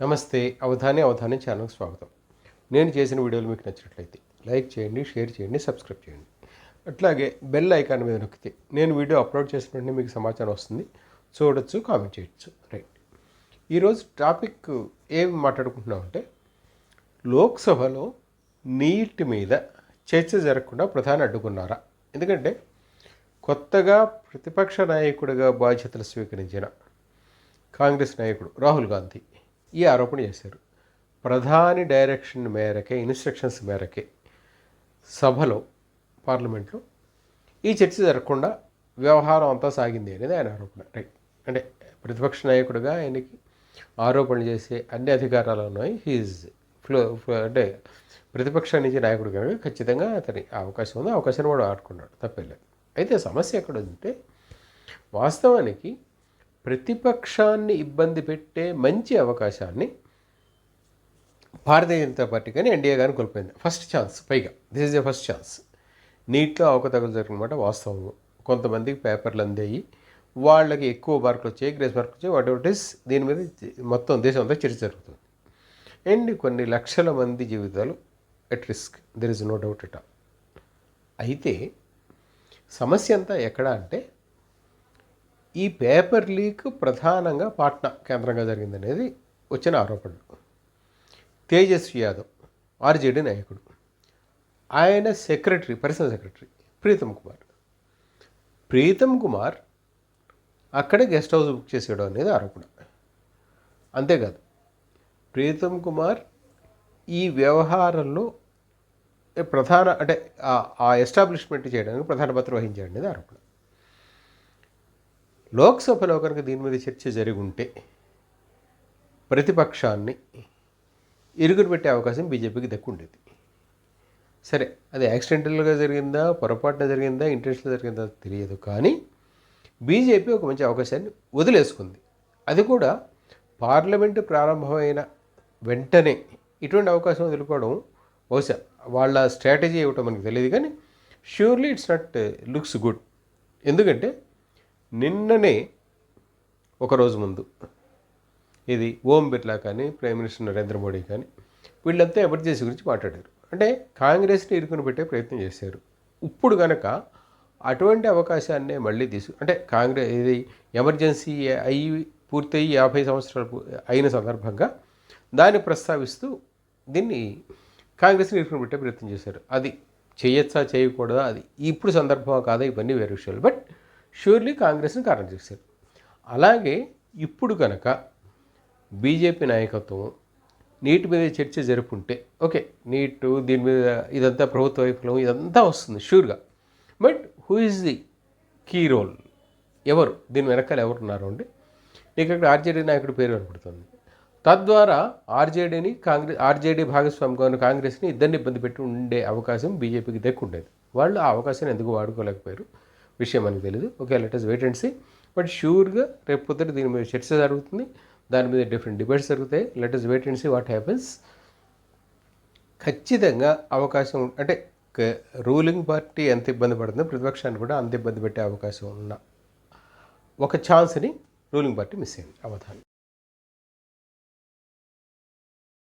నమస్తే అవధాని అవధాని ఛానల్కి స్వాగతం. నేను చేసిన వీడియోలు మీకు నచ్చినట్లయితే లైక్ చేయండి షేర్ చేయండి సబ్స్క్రైబ్ చేయండి. అట్లాగే బెల్ ఐకాన్ మీద నొక్కితే నేను వీడియో అప్లోడ్ చేసిన వెంటనే మీకు సమాచారం వస్తుంది. చూడొచ్చు కామెంట్ చేయొచ్చు. రైట్. ఈరోజు టాపిక్ ఏం మాట్లాడుకుంటున్నామంటే లోక్సభలో నీట్ మీద చర్చ జరగకుండా ప్రధాని అడ్డుకున్నారా? ఎందుకంటే కొత్తగా ప్రతిపక్ష నాయకుడిగా బాధ్యతలు స్వీకరించిన కాంగ్రెస్ నాయకుడు రాహుల్ గాంధీ ఈ ఆరోపణ చేశారు. ప్రధాని డైరెక్షన్ మేరకే ఇన్స్ట్రక్షన్స్ మేరకే సభలో పార్లమెంట్లో ఈ చర్చ జరగకుండా వ్యవహారం అంతా సాగింది అనేది ఆయన ఆరోపణ. రైట్ అంటే ప్రతిపక్ష నాయకుడిగా ఆయనకి ఆరోపణలు చేసే అన్ని అధికారాలు ఉన్నాయి హీజ్ ఫ్లో అంటే ప్రతిపక్ష నుంచి నాయకుడు కనుక ఖచ్చితంగా అతని అవకాశం ఉంది అవకాశాన్ని కూడా ఆడుకున్నాడు తప్పేలేదు అయితే సమస్య ఎక్కడ ఉందంటే వాస్తవానికి ప్రతిపక్షాన్ని ఇబ్బంది పెట్టే మంచి అవకాశాన్ని భారతీయ జనతా పార్టీ కానీ ఎన్డీఏ కానీ కోల్పోయింది. ఫస్ట్ ఛాన్స్ పైగా. This is the first chance నీట్లో అవకతవకలు జరిగినమాట వాస్తవం కొంతమందికి పేపర్లు అందాయి వాళ్ళకి ఎక్కువ మార్కులు వచ్చాయి గ్రేస్ మార్కులు వచ్చాయి వాట్ ఎవర్ ఇస్ దీని మీద మొత్తం దేశం అంతా చర్చ జరుగుతుంది. అండ్ కొన్ని లక్షల మంది జీవితాలు at risk there is no doubt it అయితే సమస్య అంతా ఎక్కడ అంటే ఈ పేపర్ లీక్ ప్రధానంగా పాట్నా కేంద్రంగా జరిగిందనేది వచ్చిన ఆరోపణలు. తేజస్వి యాదవ్ ఆర్జేడీ నాయకుడు. ఆయన secretary personal secretary Preetam Kumar. Preetam Kumar అక్కడే గెస్ట్ హౌస్ బుక్ చేసేయడం అనేది ఆరోపణ. అంతేకాదు ప్రీతమ్ కుమార్ ఈ వ్యవహారంలో ప్రధాన అంటే ఆ ఎస్టాబ్లిష్మెంట్ చేయడానికి ప్రధాన పాత్ర వహించాడు అనేది ఆరోపణ. లోక్సభలో కనుక దీని మీద చర్చ జరిగి ఉంటే ప్రతిపక్షాన్ని ఇరుగురు పెట్టే అవకాశం బీజేపీకి దక్కుండేది సరే అది యాక్సిడెంటల్గా జరిగిందా పొరపాటున జరిగిందా ఇంటెన్షన్గా జరిగిందా తెలియదు. కానీ బీజేపీ ఒక మంచి అవకాశాన్ని వదిలేసుకుంది. అది కూడా పార్లమెంటు ప్రారంభమైన వెంటనే ఇటువంటి అవకాశం వదులుకోవడం బహుశా వాళ్ళ స్ట్రాటజీ ఇవ్వటం మనకు తెలియదు. కానీ surely it's not looks good ఎందుకంటే నిన్ననే ఒకరోజు ముందు ఇది ఓం బిర్లా కానీ ప్రైమ్ మినిస్టర్ నరేంద్ర మోడీ కానీ వీళ్ళంతా ఎమర్జెన్సీ గురించి మాట్లాడారు. అంటే కాంగ్రెస్ని ఇరుకుని పెట్టే ప్రయత్నం చేశారు. ఇప్పుడు కనుక అటువంటి అవకాశాన్నే మళ్ళీ తీసు అంటే కాంగ్రెస్ ఇది ఎమర్జెన్సీ అయ్యి పూర్తయి యాభై సంవత్సరాలు అయిన సందర్భంగా దాన్ని ప్రస్తావిస్తూ దీన్ని కాంగ్రెస్ని ఇరుకుని పెట్టే ప్రయత్నం చేశారు. అది చేయొచ్చా చేయకూడదా అది ఇప్పుడు సందర్భం కాదా ఇవన్నీ వేరే విషయాలు. బట్ షూర్లీ కాంగ్రెస్ని కారణం చేశారు. అలాగే ఇప్పుడు కనుక బీజేపీ నాయకత్వం నీటి మీద చర్చ జరుపుంటే ఓకే నీటు దీని మీద ఇదంతా ప్రభుత్వ వైఫల్యం ఇదంతా వస్తుంది షూర్గా but who is the key role ఎవరు? దీని వెనకాల ఎవరు ఉన్నారు అండి? నీకు అక్కడ ఆర్జేడీ నాయకుడు పేరు కనపడుతుంది. తద్వారా ఆర్జేడీని కాంగ్రెస్ ఆర్జేడీ భాగస్వామిగా కాంగ్రెస్ని ఇద్దరిని ఇబ్బంది పెట్టి ఉండే అవకాశం బీజేపీకి దక్కుండేది. వాళ్ళు ఆ అవకాశాన్ని ఎందుకు వాడుకోలేకపోయారు? విషయం మనకు తెలియదు okay let us wait and see but షూర్గా రేపు పొద్దుట దీని మీద చర్చ జరుగుతుంది. దాని మీద డిఫరెంట్ డిబేట్స్ జరుగుతాయి. Let us wait and see what happens ఖచ్చితంగా అవకాశం అంటే రూలింగ్ పార్టీ ఎంత ఇబ్బంది పడుతుందో ప్రతిపక్షాన్ని కూడా అంత ఇబ్బంది పెట్టే అవకాశం ఉన్న ఒక ఛాన్స్ని రూలింగ్ పార్టీ మిస్ అయింది అవధానం.